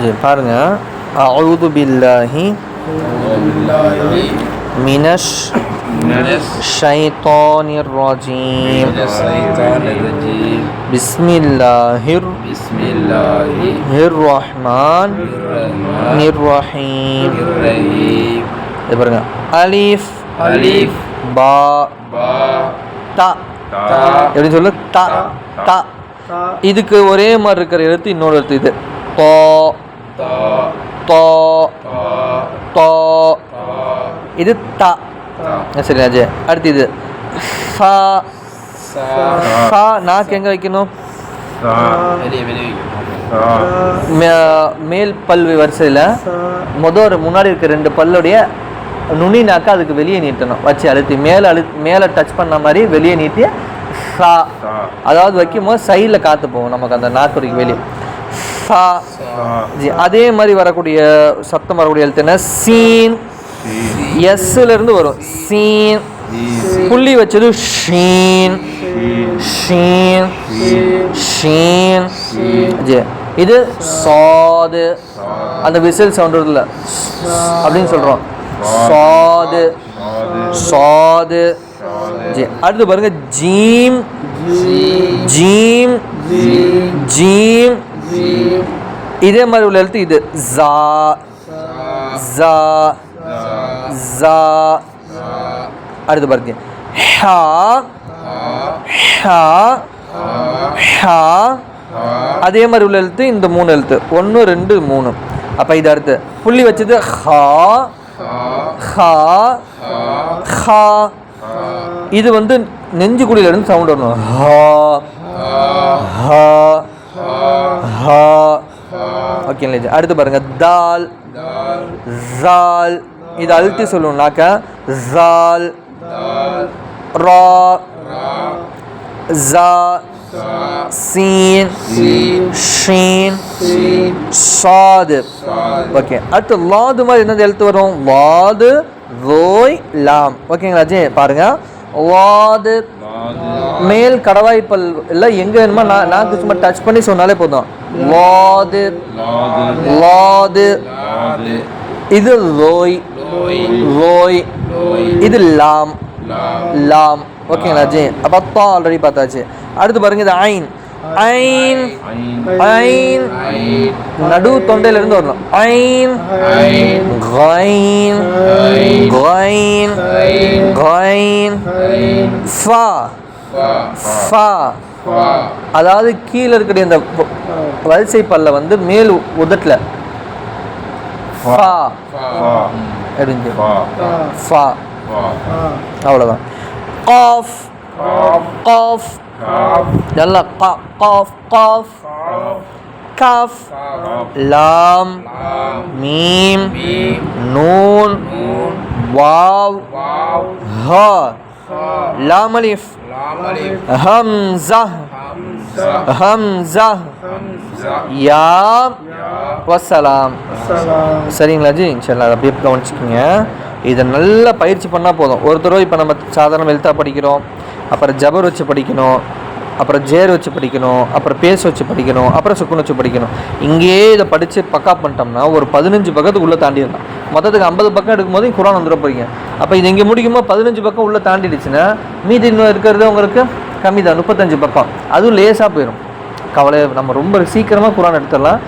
G பாருங்க அவுது பில்லாஹி மினஷ் ஷைத்தானிர் ரஜீம் الشيطان الرجيم பிஸ்மில்லாஹிர் بسم الله ஹிர் ரஹ்மான் الرحمن நிர் ரஹீம் الرحيم இது பாருங்க அலிஃப் ألف பா با தா تا எப்படி சொல்லு தா தா இதுக்கு ஒரே மாதிரி இருக்கிற எழுத்து இன்னொரு எழுத்து இது தோ تا தோ. தோ. இது த. சரி அடுத்து இது. சா. சா. நாக்கு எங்கே வைக்கணும்? மேல் பல் வரிசையில் மொதல் ஒரு முன்னாடி இருக்க ரெண்டு பல்லுடைய நுனி நாக்கா அதுக்கு வெளியே நீட்டணும். வச்சு அழுத்தி மேலே அழு மேலே டச் பண்ண மாதிரி வெளியே நீட்டி சா. அதாவது வைக்கும் போது சைடில் காற்று போகும் நமக்கு அந்த நாக்குரிக்கு வெளியே. சா ஜி அதே மாதிரி வரக்கூடிய சத்தம் வரக்கூடிய எழுத்து என்ன? சீன். எஸ்ல இருந்து வரும். சீன். புள்ளி வச்சது ஷீன். ஷீன். ஷீன். ஜி இது சாது. அந்த விசில் சவுண்ட் வருதுல அப்படின்னு சொல்கிறோம் சாது. சாது. ஜி அடுத்து பாருங்க ஜீம். ஜீம். ஜீம். இதே மாதிரி உள்ள எழுத்து இது. ஜா ஜா ஜா அடுத்து பாருங்க. ஹா ஹா ஹா அதே மாதிரி உள்ள எழுத்து இந்த மூணு எழுத்து. ஒன்று ரெண்டு மூணு. அப்போ இது அடுத்து. புள்ளி வச்சது ஹா ஹா ஹா இது வந்து நெஞ்சு குழியிலிருந்து சவுண்ட் வரணும். ஹா ஹா ஓகேங்களா அடுத்து பாருங்க. தால். ஜால் இது அழுத்தி சொல்லணும்னாக்க ஜால் ரா. ஜா சீன். ஷீன். சாது ஓகே அடுத்து லாது மாதிரி என்னது எழுத்து வரும்? வாது ரோய் லாம். ஓகேங்களா ஜி? பாருங்க. வாது மேல் கடவாய் பல் எல்லாம் எங்க வேணுமோ நான் நாக்கு சும்மா டச் பண்ணி சொன்னாலே போதும். வாது லாது. இது ரோய். ரோய். இது லாம். லாம். ஓகேங்களா ஜி அப்போ தா ஆல்ரெடி பார்த்தாச்சு. அடுத்து பாருங்க இது ஐன். ஐன். ஐன். நடு தொண்டையில இருந்து வரணும். ஐன். கைன் கைன் கைன் ஃபா ஃபா. அதாவது கீழே இருக்கிற இந்த வரிசை பல்ல வந்து மேல் உதட்டில். ஃபா. அப்படின்னு. ஃபா. அவ்வளோதான் காஃப். காஃப். நல்லா கா காஃப் காஃப். காஃப். லாம். மீம். நூன். வாவ். ஹா. லாம் அலிஃப் ஹம்ஸா ஹம்ஸா யா வசலாம் சரிங்களா ஜி? இன்ஷால்லா அப்படியே கவனிச்சுக்கோங்க. இதை நல்லா பயிற்சி பண்ணால் போதும். ஒரு தடவை இப்போ நம்ம சாதாரண எழுத்தா படிக்கிறோம். அப்புறம் ஜபர் வச்சு படிக்கணும். அப்புறம் ஜேர் வச்சு படிக்கணும் அப்புறம் பேஸ் வச்சு படிக்கணும் அப்புறம் சுக்குன் வச்சு படிக்கணும். இங்கேயே இதை படித்து பக்கா பண்ணிட்டோம்னா ஒரு பதினஞ்சு பக்கத்துக்கு உள்ளே தாண்டிடலாம். மொத்தத்துக்கு ஐம்பது பக்கம் எடுக்கும்போது குரான் வந்துட போகிறீங்க அப்போ இது இங்கே முடிக்கும்போது பதினஞ்சு பக்கம் உள்ளே தாண்டிடுச்சுன்னா மீதி இன்னும் இருக்கிறது உங்களுக்கு கம்மி தான் முப்பத்தஞ்சு பக்கம். அதுவும் லேசாக போயிடும் கவலை நம்ம ரொம்ப சீக்கிரமாக குரான் எடுத்துடலாம்.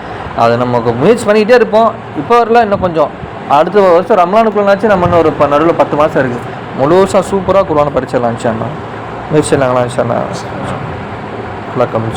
அது நமக்கு முயற்சி பண்ணிக்கிட்டே இருப்போம். இப்போ வரல இன்னும் கொஞ்சம். அடுத்த வருஷம் ரம்லானுக்குள்ளனாச்சும் நம்ம இன்னும் ஒரு நடுவில் பத்து மாதம் இருக்குது முழுசாக சூப்பராக குரானை படிச்சிடலாம் இன்ஷால்லா முயற்சி இல்லைங்களா இன்ஷால்லா நல்லா கம்மி